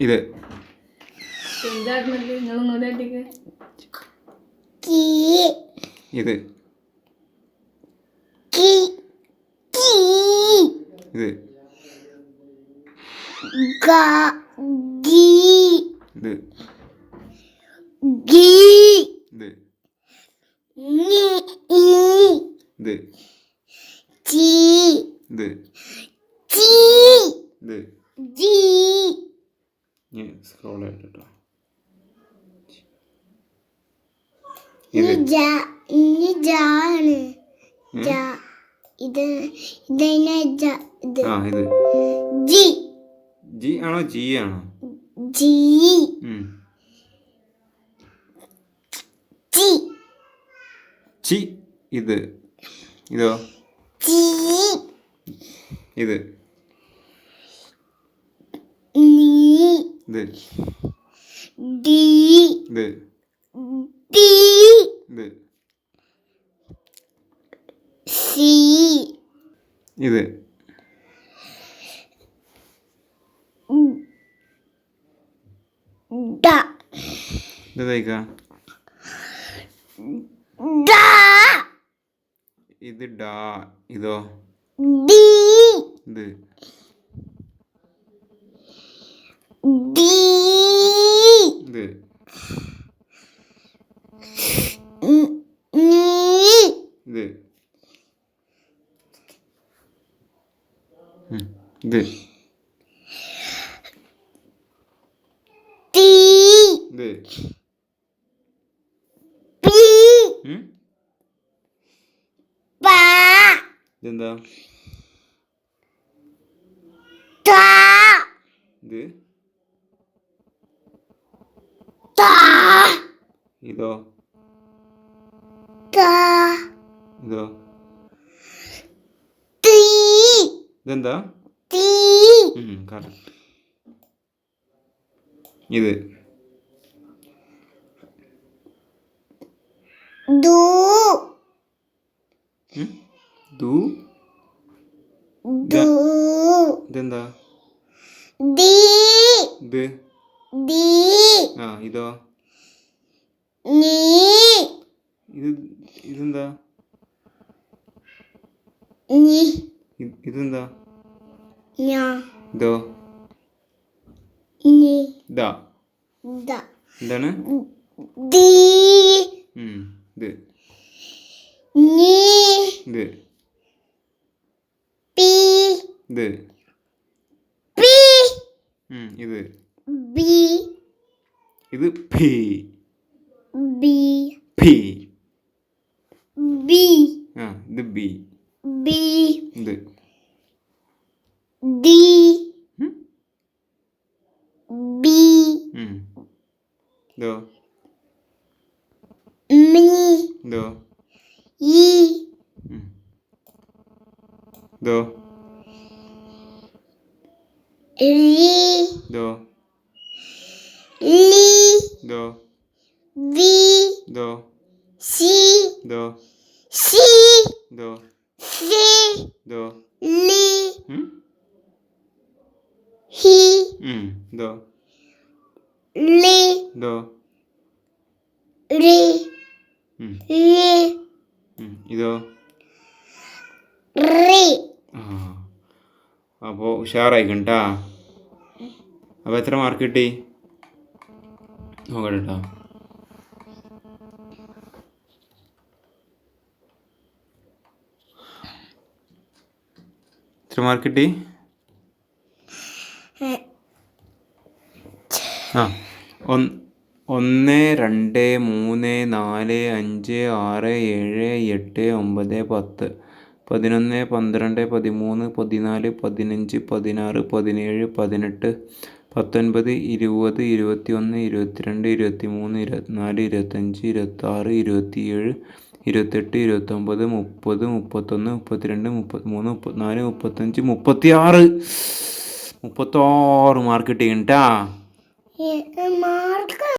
ഇത്. ഇത് ഇത്. കീ. കീ. ഇത്. ഗ. ഗീ. ഇത്. ഗീ. ഇത്. ഇത്. ഇത്. ഇത്. ഞാൻ സ്ക്രോൾ ചെയ്തിട്ടോ. കേട്ടോ ജ ആണോ. ജി ആണോ ജി. ചി ഇത്. ഇതോ? ഇത് നീ ഇത് ഡി ഇത് ഡി ഇത് സി ഇത് ഡ ഇത് തയ്ക്ക ഇത് ഡാ ഇതോ ഇത് ഡി ഇത് നീ ഇത് ഉം. ഇത് ടി ഇത് പി ഉം? പ ഇതെന്താ ത ഇത് ത ഇതോ. ത. ഇതോ. ഇതെന്താ? ഇത്. ദൂ? ദൂ. ദു. ഇതെന്താ? ദീ. ഇത് ദി. ആ ഇതോ? നീ. ഇത് ഇതെന്താ? നീ. ഇത് ഇതെന്താ? ഞാ. ഇതോ? നീ. ദാ. ദാ. എന്താണ്? ദി. ഉം. ഇത്. നീ. ഇത്. പി. ഇത്. പി. ഉം. ഇത്. ബി ഇത് പി ബി പി ബി ആ ഇത് ബി ബി ഇത്. ഡി ഉം. ബി ഉം. ഇതോ? മീ. ഇതോ? ഈ ഉം. ഇതോ? രി. ഇതോ വി ഇതോ സി ഇതോ സി ഇതോ സി ഇതോ ലി ഉം. ഹി ഉം. ഇതോ ലി ഇതോ രി ഉം. ലി ഉം. ഇതോ. റി ആ. അപ്പോൾ ഉഷാറായിക്കണം കേട്ടാ അപ്പോൾ എത്ര മാർക്ക് കിട്ടി? നോക്കട്ടെ കേട്ടോ? എത്ര മാർക്ക് കിട്ടി ആ. ഒന്ന് ഒന്ന് രണ്ട് മൂന്ന് നാല് അഞ്ച് ആറ് ഏഴ് എട്ട് ഒമ്പത് പത്ത് പതിനൊന്ന് പന്ത്രണ്ട് പതിമൂന്ന് പതിനാല് പതിനഞ്ച് പതിനാറ് പതിനേഴ് പതിനെട്ട് പത്തൊൻപത് ഇരുപത് ഇരുപത്തിയൊന്ന് ഇരുപത്തിരണ്ട് ഇരുപത്തിമൂന്ന് ഇരുപത്തിനാല് ഇരുപത്തഞ്ച് ഇരുപത്താറ് ഇരുപത്തിയേഴ് ഇരുപത്തെട്ട് ഇരുപത്തൊമ്പത് മുപ്പത് മുപ്പത്തൊന്ന് മുപ്പത്തിരണ്ട് മുപ്പത്തിമൂന്ന് മുപ്പത്തിനാല് മുപ്പത്തഞ്ച് മുപ്പത്തിയാറ്. മുപ്പത്താറ് മാർക്ക് കിട്ടിയിട്ടാ